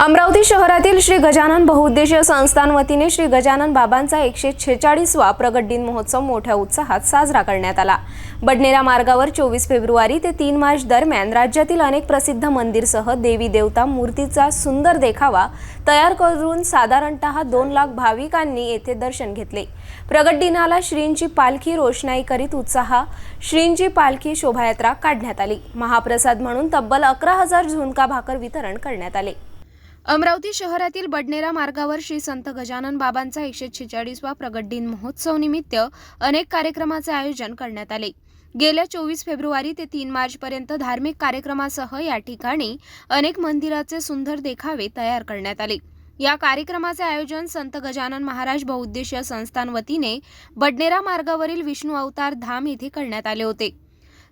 अमरावती शहरातील श्री गजानन बहुउद्देशीय संस्थान वतीने श्री गजानन बाबांचा एकशे छेचाळीसवा प्रगट दिन महोत्सव मोठ्या उत्साहात साजरा करण्यात आला. बडनेरा मार्गावर चोवीस फेब्रुवारी ते तीन मार्च दरम्यान राज्यातील अनेक प्रसिद्ध मंदिरसह देवी देवता मूर्तीचा सुंदर देखावा तयार करून साधारणतः दोन लाख भाविकांनी येथे दर्शन घेतले. प्रगट दिनाला श्रींची पालखी रोषणाई करीत उत्साह श्रींची पालखी शोभायात्रा काढण्यात आली. महाप्रसाद म्हणून तब्बल अकरा हजार झुणका भाकर वितरण करण्यात आले. अमरावती शहरातील बडनेरा मार्गावर श्री संत गजानन बाबांचा एकशे छेचाळीसवा प्रगट दिन महोत्सव निमित्त अनेक कार्यक्रमाचे आयोजन करण्यात आले. गेल्या चोवीस फेब्रुवारी ते तीन मार्चपर्यंत धार्मिक कार्यक्रमासह या ठिकाणी अनेक मंदिराचे सुंदर देखावे तयार करण्यात आले. या कार्यक्रमाचे आयोजन संत गजानन महाराज बहुउद्देशीय संस्थान वतीने बडनेरा मार्गावरील विष्णू अवतार धाम येथे करण्यात आले होते.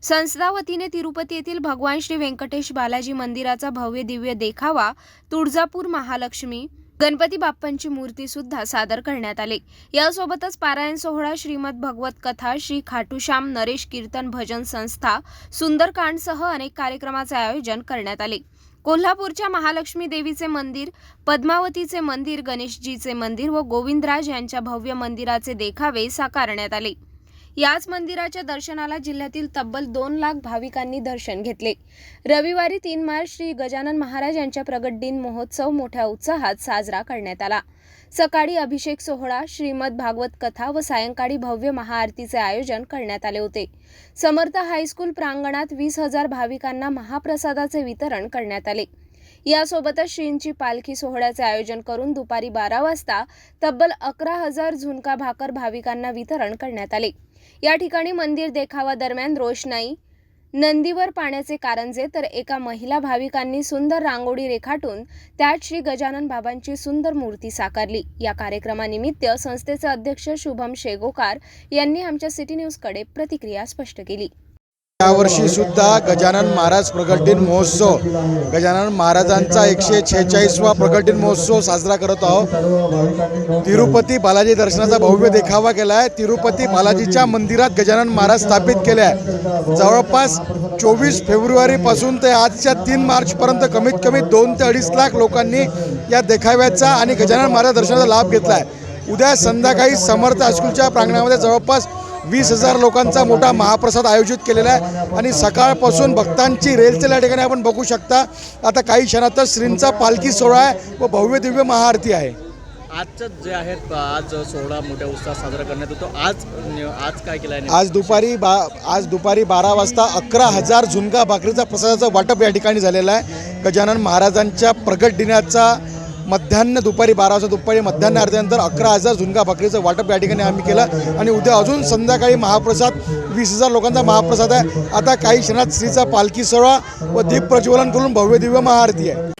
संस्था वतीने तिरुपती येथील भगवान श्री व्यंकटेश बालाजी मंदिराचा भव्य दिव्य देखावा तुळजापूर महालक्ष्मी गणपती बाप्पांची मूर्ती सुद्धा सादर करण्यात आले. यासोबतच पारायण सोहळा श्रीमद भगवत कथा श्री खाटूश्याम नरेश कीर्तन भजन संस्था सुंदरकांडसह अनेक कार्यक्रमाचे आयोजन करण्यात आले. कोल्हापूरच्या महालक्ष्मी देवीचे मंदिर पद्मावतीचे मंदिर गणेशजीचे मंदिर व गोविंदराज यांच्या भव्य मंदिराचे देखावे साकारण्यात आले. याच मंदिराच्या दर्शनाला जिल्ह्यातील तब्बल दोन लाख भाविकांनी दर्शन घेतले. रविवारी तीन मार्च श्री गजानन महाराज यांच्या प्रगट दिन महोत्सव मोठ्या उत्साहात साजरा करण्यात आला. सकाळी अभिषेक सोहळा श्रीमद भागवत कथा व सायंकाळी भव्य महाआरतीचे आयोजन करण्यात आले होते. समर्थ हायस्कूल प्रांगणात वीस हजार भाविकांना महाप्रसादाचे वितरण करण्यात आले. यासोबतच श्रींची पालखी सोहळ्याचे आयोजन करून दुपारी बारा वाजता तब्बल अकरा हजार झुणका भाकर भाविकांना वितरण करण्यात आले. या ठिकाणी मंदिर देखावा दरम्यान रोषणाई नंदीवर पाण्याचे कारंजे तर एका महिला भाविकांनी सुंदर रांगोळी रेखाटून त्यात श्री गजानन बाबांची सुंदर मूर्ती साकारली. या कार्यक्रमानिमित्त संस्थेचे अध्यक्ष शुभम शेगोकार यांनी आमच्या सिटी न्यूजकडे प्रतिक्रिया स्पष्ट केली. यावर्षी सुद्धा गजानन महाराज प्रगट दिन महोत्सव गजानन महाराजांचा एकशे छेचाळीसवा प्रगट दिन महोत्सव साजरा करत आहोत. तिरुपती बालाजी दर्शनाचा भव्य देखावा केला आहे तिरुपती बालाजीच्या मंदिरात गजानन महाराज स्थापित केले आहे जवळपास चोवीस फेब्रुवारीपासून ते आजच्या तीन मार्चपर्यंत कमीत कमी दोन ते अडीच लाख लोकांनी या देखाव्याचा आणि गजानन महाराज दर्शनाचा लाभ घेतला आहे उद्या संध्याकाळी समर्थ हायस्कूलच्या प्रांगणामध्ये जवळपास वीस हजार लोकांचा मोठा महाप्रसाद आयोजित केलेला आहे. आणि सकाळपासून भक्तांची रेलचेल या ठिकाणी आपण बघू शकता. आता काही क्षणातच श्रींचा पालखी सोहळा आहे व भव्य दिव्य महाआरती आहे. आजचं जे आहे आज सोहळा मोठ्या उत्साहात साजरा करण्यात येतो. आज आज काय केलं आहे आज दुपारी बा आज दुपारी बारा वाजता अकरा हजार झुणका भाकरीचा प्रसादाचं वाटप या ठिकाणी झालेलं आहे. गजानन महाराजांच्या प्रगट दिनाचा मध्यान्ह दुपारी बारा वाजता दुपारी मध्यान्ह अर्ध्यानंतर अकरा हजार झुणका भाकरीचं वाटप या ठिकाणी आम्ही केलं. आणि उद्या अजून संध्याकाळी महाप्रसाद वीस हजार लोकांचा महाप्रसाद आहे. आता काही क्षणात श्रीचा पालखी सोहळा व दीप प्रज्वलन करून भव्य दिव्य महाआरती आहे.